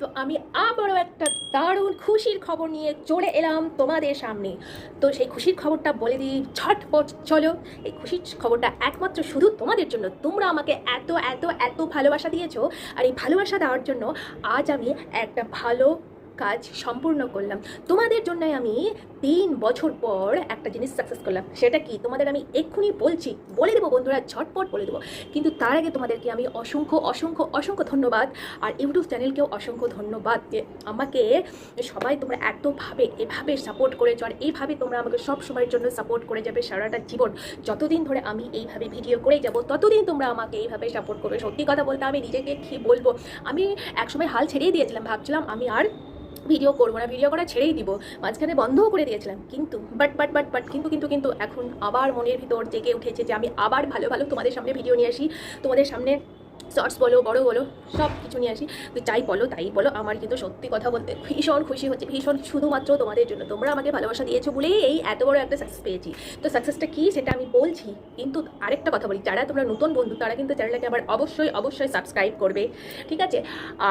তো আমি আবারও একটা দারুণ খুশির খবর নিয়ে চলে এলাম তোমাদের সামনে। তো সেই খুশির খবরটা বলে দিই, ঝটপট চলো। এই খুশির খবরটা একমাত্র শুধু তোমাদের জন্য। তোমরা আমাকে এত এত এত ভালোবাসা দিয়েছ। আর এই ভালোবাসা দেওয়ার জন্য আজ আমি একটা ভালো কাজ সম্পূর্ণ করলাম। তোমাদের জন্য আমি তিন বছর পর একটা জিনিস সাকসেস করলাম। সেটা কি? তোমাদের আমি এক্ষুনি বলছি, বলে দেবো বন্ধুরা, ঝটপট বলে দেবো। কিন্তু তার আগে তোমাদেরকে আমি অসংখ্য অসংখ্য অসংখ্য ধন্যবাদ। আর ইউটিউব চ্যানেলকেও অসংখ্য ধন্যবাদ যে আমাকে সবাই তোমরা এতভাবে, এভাবে সাপোর্ট করেছ। আর এইভাবে তোমরা আমাকে সব সময়ের জন্য সাপোর্ট করে যাবে সারাটা জীবন। যতদিন ধরে আমি এইভাবে ভিডিও করেই যাব, ততদিন তোমরা আমাকে এইভাবে সাপোর্ট করবে। সত্যি কথা বলতে আমি নিজেকে কী বলব? আমি একসময় হাল ছেড়েই দিয়েছিলাম, ভাবছিলাম আমি আর ভিডিও করব না ভিডিও করা ছেড়েই দিব। মাঝখানে বন্ধও করে দিয়েছিলাম, কিন্তু বাট বাট বাট বাট কিন্তু কিন্তু কিন্তু এখন আবার মনের ভিতর জেগে উঠেছে যে আমি আবার ভালো ভালো তোমাদের সামনে ভিডিও নিয়ে আসি। তোমাদের সামনে শর্টস বলো, বড় বলো সব কিছু নিয়ে আসি। তো যাই বলো, তাই বলো, আমার কিন্তু সত্যি কথা বলতে ভীষণ খুশি হচ্ছে, ভীষণ শুধুমাত্র তোমাদের জন্য। তোমরা আমাকে ভালোবাসা দিয়েছ বলেই এই এত বড় একটা সাকসেস পেয়েছি। তো সাকসেসটা কী সেটা আমি বলছি, কিন্তু আরেকটা কথা বলি, যারা তোমরা নতুন বন্ধু, তারা কিন্তু চ্যানেলটাকে আবার অবশ্যই অবশ্যই সাবস্ক্রাইব করবে, ঠিক আছে?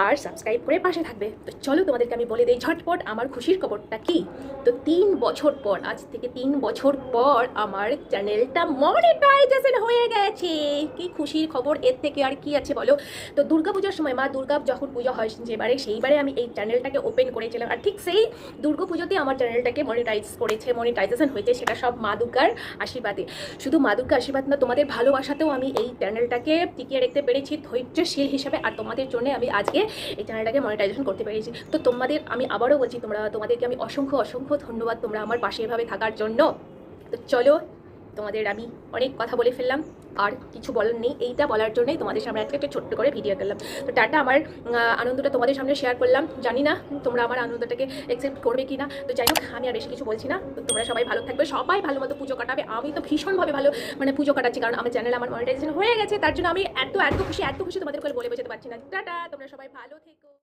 আর সাবস্ক্রাইব করে পাশে থাকবে। তো চলো তোমাদেরকে আমি বলে দিই, ঝটপট আমার খুশির খবরটা কি? তো তিন বছর পর, আজ থেকে তিন বছর পর আমার চ্যানেলটা মনিটাইজেশন হয়ে গেছে। কি খুশির খবর, এর থেকে আর কি আছে বলো। তো দুর্গাপূজার সময় মা দুর্গা যখন পুজো হয় যেবারে, সেইবারে আমি এই চ্যানেলটাকে ওপেন করেছিলাম। আর ঠিক সেই দুর্গাপুজোতে আমার চ্যানেলটাকে মনিটাইজ করেছে মনিটাইজেশন হয়েছে সেটা সব মা দুর্গার আশীর্বাদে। শুধু মা দুর্গার আশীর্বাদ না, তোমাদের ভালোবাসাতেও আমি এই চ্যানেলটাকে টিকিয়ে রাখতে পেরেছি, ধৈর্যশীল হিসাবে। আর তোমাদের জন্য আমি আজকে এই চ্যানেলটাকে মনিটাইজেশন করতে পেরেছি। তো তোমাদের, আমি আবারও বলছি তোমরা, তোমাদেরকে আমি অসংখ্য অসংখ্য ধন্যবাদ তোমরা আমার পাশে এভাবে থাকার জন্য। তো চলো, তোমাদের আমি অনেক কথা বলে ফেললাম। আর কিছু বলার নেই, এইটা বলার জন্যই তোমাদের সামনে আজকে একটা ছোট্ট করে ভিডিও করলাম। তো টাটা, আমার আনন্দটা তোমাদের সামনে শেয়ার করলাম। জানি না তোমরা আমার আনন্দটাকে অ্যাকসেপ্ট করবে কি না তো যাই হোক, আমি আর বেশি কিছু বলছি না। তো তোমরা সবাই ভালো থাকবে, সবাই ভালো মতো পুজো কাটাবে। আমি তো ভীষণভাবে ভালো মানে পুজো কাটাচ্ছি, কারণ আমার চ্যানেল আমার মনিটাইজেশন হয়ে গেছে। তার জন্য আমি এত এত খুশি এত খুশি তোমাদের করে বলে বোঝাতে পারছি না। টাটা, তোমরা সবাই ভালো থেকো।